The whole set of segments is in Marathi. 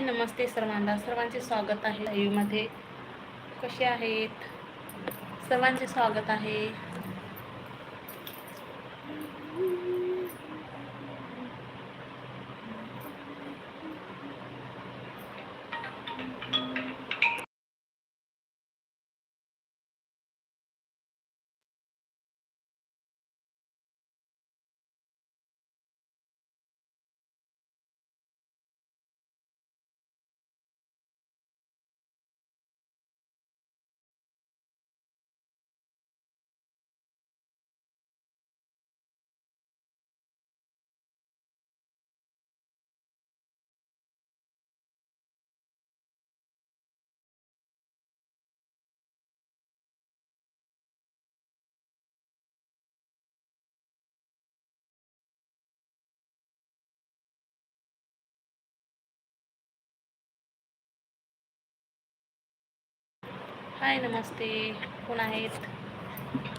नमस्ते सर्वांना. सर्वांचे स्वागत आहे लाईव्हमध्ये कसे आहेत? सर्वांचे स्वागत आहे. हाय नमस्ते. कोण आहेत?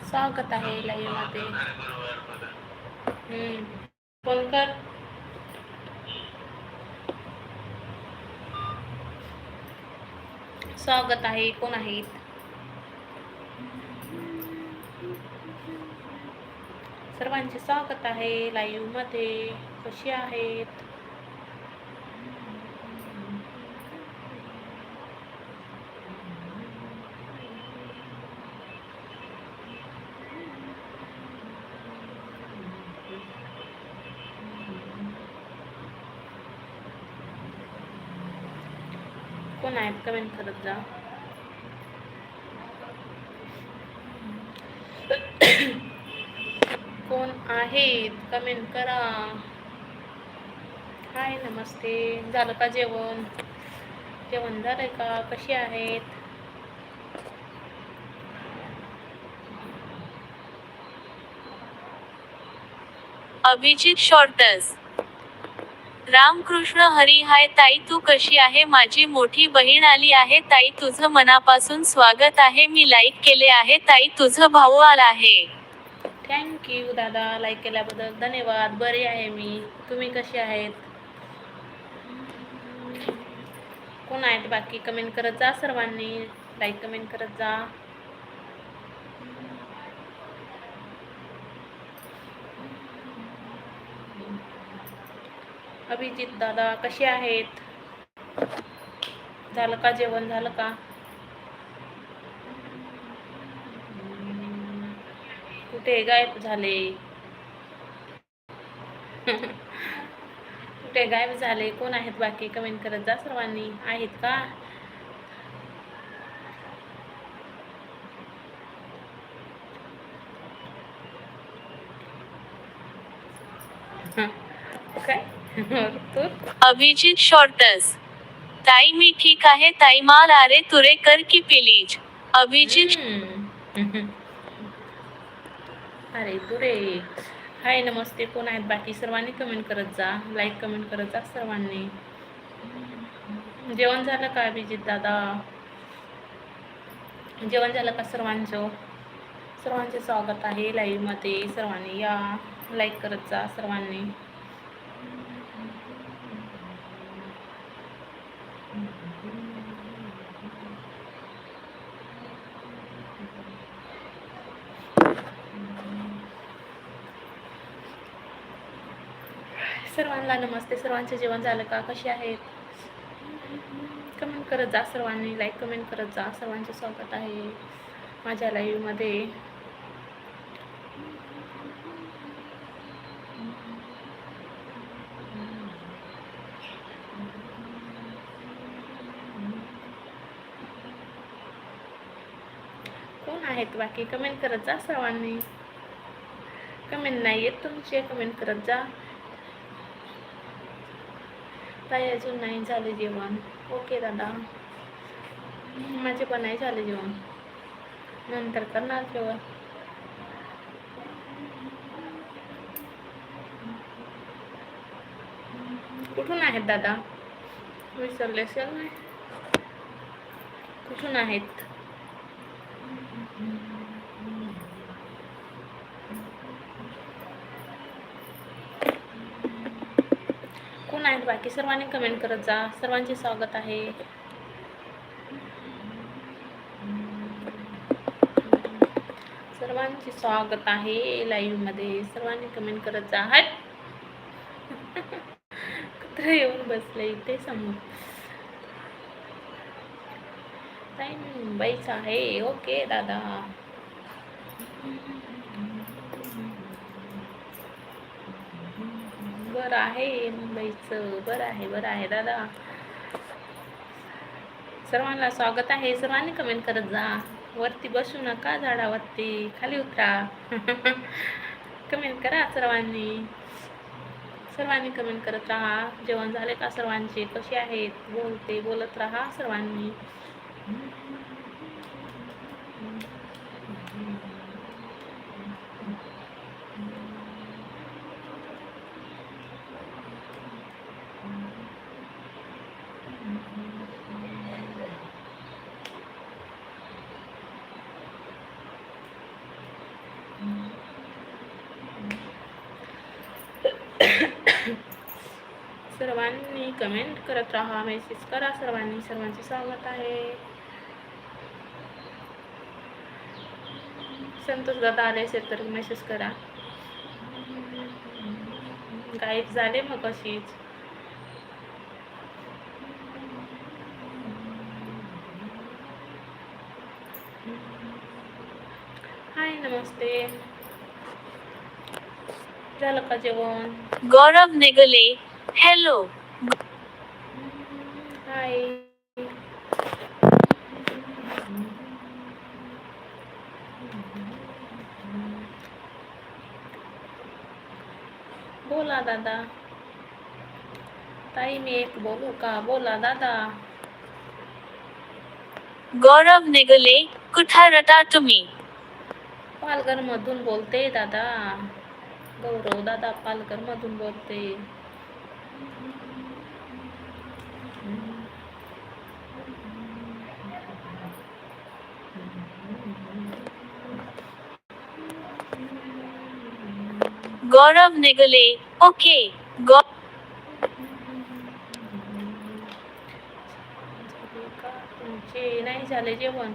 स्वागत आहे लाईव्हमध्ये हम्म. फोन कर. स्वागत आहे. कोण आहेत? सर्वांचे स्वागत आहे लाईव्हमध्ये कशी आहेत कोण आहेत कमेंट करत जा. कोण आहेत? कमेंट करा. हाय नमस्ते. झालं का जेवण? जेवण झालंय का? कशी आहेत? अभिजित शॉर्टस रामकृष्ण हरी हाय ताई तू कशी आहे? माझी मोठी बहीण आली आहे. ताई तुझं मनापासून स्वागत आहे. मी लाईक केले आहे. ताई तुझं भाऊ आला आहे. थँक्यू दादा. लाईक केल्याबद्दल धन्यवाद. बरे आहे मी. तुम्ही कसे आहेत? कोण आहेत? बाकी कमेंट करत जा सर्वांनी. लाईक कमेंट करत जा. अभिजित दादा कसे आहेत? झालं का जेवण? झालं का? कुठे गायब झाले? कुठे गायब झाले? कोण आहेत बाकी? कमेंट करत जा सर्वांनी. आहेत का? काय? अभिजित शॉर्टस ताई मी ठीक आहे ताई माल आरे तुरे कर की प्लीज. अभिजित अरे तुरे. हाय नमस्ते. कोण आहेत बाकी? सर्वांनी कमेंट करत जा. लाईक कमेंट करत जा सर्वांनी. जेवण झालं का अभिजित दादा? जेवण झालं का सर्वांचं? सर्वांचे स्वागत आहे लाईव्हमध्ये सर्वांनी या. लाईक करत जा सर्वांनी. सर्वांना नमस्ते. सर्वांचे जेवण झालं का? कसे आहेत? कमेंट करत जा सर्वांनी. लाईक कमेंट करत जा. सर्वांचे स्वागत आहे माझ्या लाईव्हमध्ये कोण आहेत बाकी कमेंट करत जा सर्वांनी. कमेंट नाही येत तुमचे कमेंट करत जा. ताई अजून नाही झाले जेवण. ओके दादा. माझे पण नाही झाले जेवण. नंतर करणार जेवण. कुठून आहेत दादा? विसरले असेल नाही कुठून आहेत कोण कोण आहेत बाकी सर्वांनी कमेंट करत जा. सर्वांचे स्वागत आहे. सर्वांचे स्वागत आहे लाईव्हमध्ये. सर्वांनी कमेंट करत जा. हट. कुत्र येऊन बसले इथे समोर. ताई मुंबईच आहे. ओके दादा. बरं आहे मुंबईचं. बरं आहे बरं आहे. दादा. सर्वांना स्वागत आहे. सर्वांनी कमेंट करत जा. वरती बसू नका झाडावरती. खाली उतरा. कमेंट करा सर्वांनी. सर्वांनी कमेंट करत राहा. जेवण झाले का सर्वांचे? कसे आहेत? बोलते बोलत राहा सर्वांनी. सर्वांनी कमेंट करत राहा. मेसेज करा. सर्वांनी सर्वांचे स्वागत आहे. संतोष दादा आले असेल तर मेसेज करा. गायब झाले मग अशीच. हाय नमस्ते. झालं का जेवण? गौरव निघले. हॅलो हाय बोला दादा. ताई मी एक बोलू का? बोला दादा. गौरव नेगले कुठा रटा तुम्ही? पालघर मधून बोलते दादा. गौरव दादा पालघर मधून बोलते. गौरव निगले ओके गौ तुमचे नाही झाले जेवण?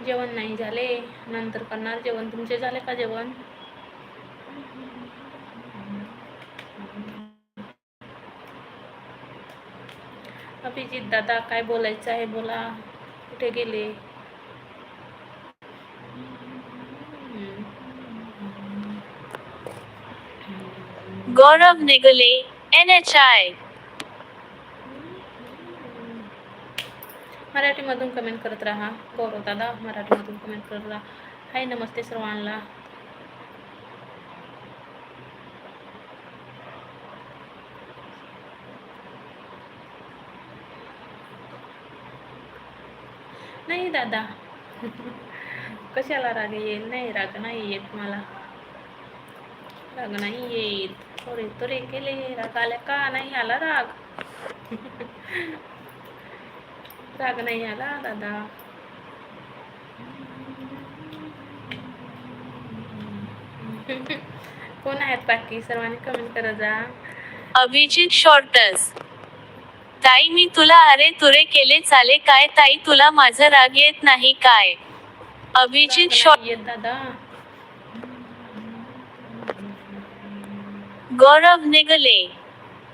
जेवण नाही झाले नंतर करणार जेवण? तुमचे झाले का जेवण? अभिजित दादा काय बोलायचं आहे? बोला. कुठे गेले? Gaurav Negale N H I मराठीमधून कमेंट करत राहा. गौरव दादा मराठीमधून कमेंट करत राहा. हाय नमस्ते सर्वांना. नाही दादा. कशाला राग येईल नाही? राग नाही येत मला. राग नाही येत. थोडे थोडे केले. राग आल्या का नाही आला राग? राग नाही आला दादा. कोण आहेत बाकी? सर्वांनी कमेंट करत जा. अभिजित शॉर्टस ताई मी तुला अरे तुरे केले चाले काय ताई तुला माझं राग येत नाही काय? अभिजित दादा. गौरव नेगले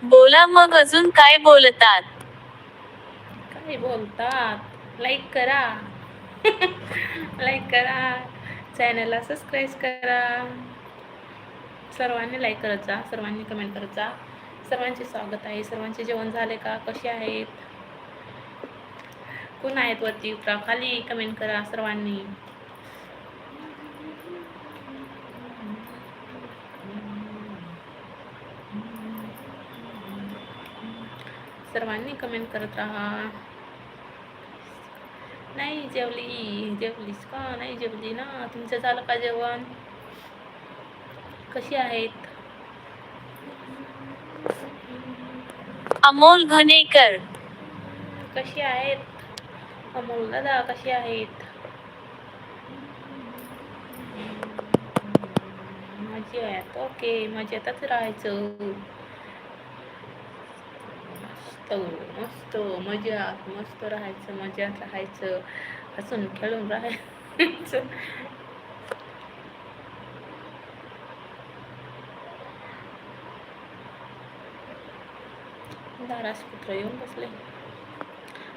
बोला मग अजून काय बोलतात? काय बोलतात? लाईक करा. लाईक करा. चॅनलला सबस्क्राईब करा. सर्वांनी लाईक करत जा. सर्वांनी कमेंट करत जा. सर्वांचे स्वागत आहे. सर्वांचे जेवण झाले का? कसे आहेत? कोण आहेत वरती? उतरा. खाली कमेंट करा सर्वांनी. सर्वांनी कमेंट करत राहा. नाही जेवली. जेवलीस का? नाही जेवली ना. तुमचं झालं का जेवण? कशी आहेत? अमोल घनेकर कशी आहेत? अमोल दादा कशी आहेत? मजेत. ओके मजेतच राहायचं. मस्त मस्त मजात मस्त राहायचं मजात राहायचं. हसून खेळून राहायचं. दारासपुत्र येऊन बसले.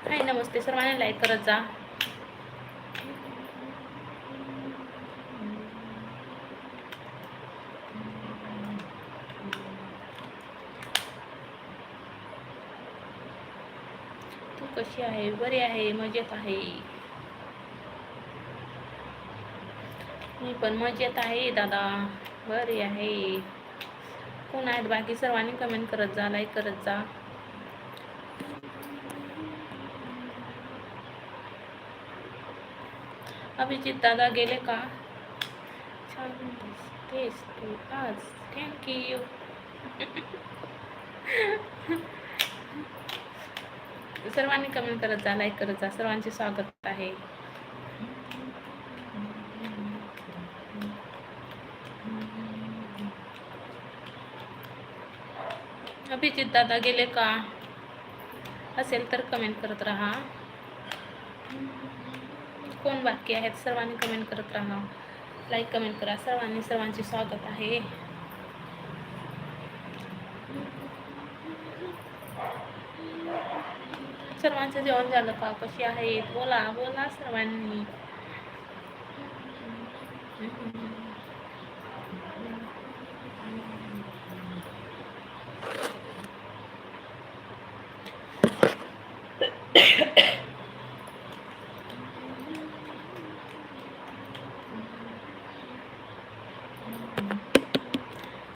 हाय नमस्ते. सर्वांनी लाईक करत जा. तू कशी आहे? बरी आहे मजेत आहे. मी पण मजेत आहे दादा. बरी आहे. कोण आहेत बाकी? सर्वांनी कमेंट करत जा लाईक करत जा. अभिजित दादा गेले का? छान तेच तू आज. थँक्यू सर्वांनी कमेंट करत जा लाईक करत जा. सर्वांचे स्वागत आहे. अभिजित दादा गेले का? असेल तर कमेंट करत राहा. कोण बाकी आहेत? सर्वांनी कमेंट करत राहा. लाईक कमेंट करा. सर्वांनी सर्वांचे स्वागत आहे. सर्वांचं जेवण झालं का? कशी आहेत? बोला बोला सर्वांनी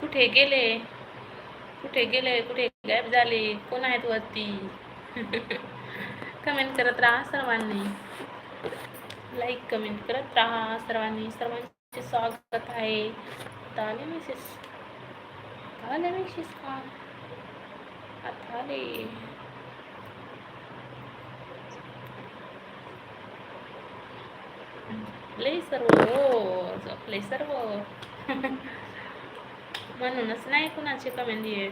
कुठे गेले? कुठे गेले? कुठे गायब झाले? कोण आहेत वरती? कमेंट करत राहा सर्वांनी. लाईक कमेंट करत राहा सर्वांनी. सर्वांचे स्वागत आहे. आता आले मेसेज आले का? आता आले. लय सर्व हो झोपले सर्व. म्हणूनच नाही कुणाची कमेंट येत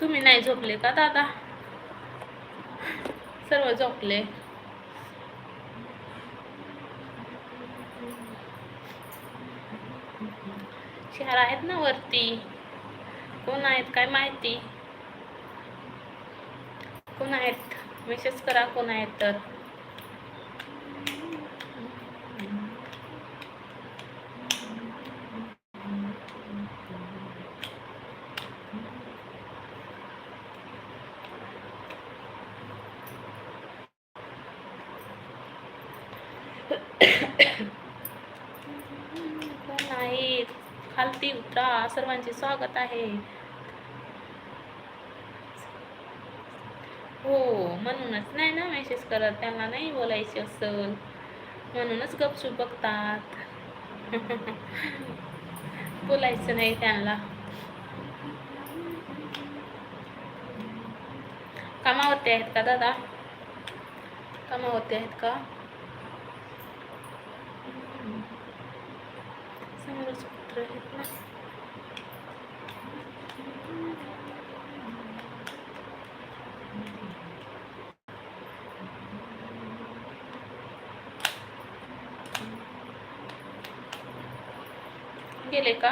तुम्ही नाही झोपले का दादा सर्व झोपले शहर आहेत ना वरती कोण आहेत काय माहिती कोण आहेत मेसेज करा कोण आहेत तर. नाही खालती उतरा. सर्वांचे स्वागत आहे. हो म्हणूनच नाही ना मेसेज करत. त्यांना नाही बोलायचे असल. म्हणूनच गपचूप बघतात. बोलायचं नाही त्यांना. कामावरती आहेत का दादा? कामावरती आहेत का? समोरच कुत्रं आहेत ना? गेले का?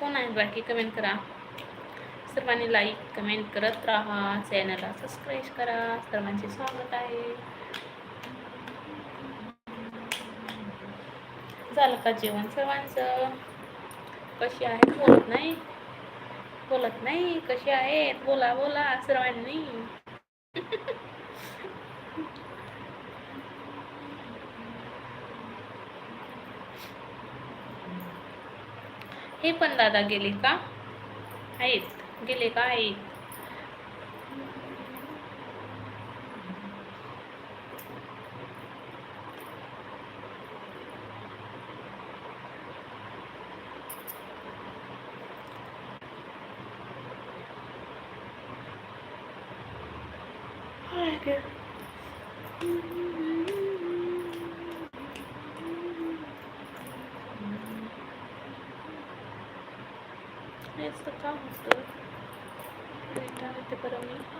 कोण आहे बाकी? कमेंट करा. सर्वांनी लाईक कमेंट करत राहा. चॅनलला सबस्क्राईब करा. सर्वांचे स्वागत आहे. झालं का जेवण सर्वांचं? कशी आहे? बोलत नाही. बोलत नाही. कशी आहेत बोला बोला सर्वांनी. हे पण दादा गेले का? आहेत. गेले का? आहेत. हेच तर काम होतं रिटायर येते बरं मी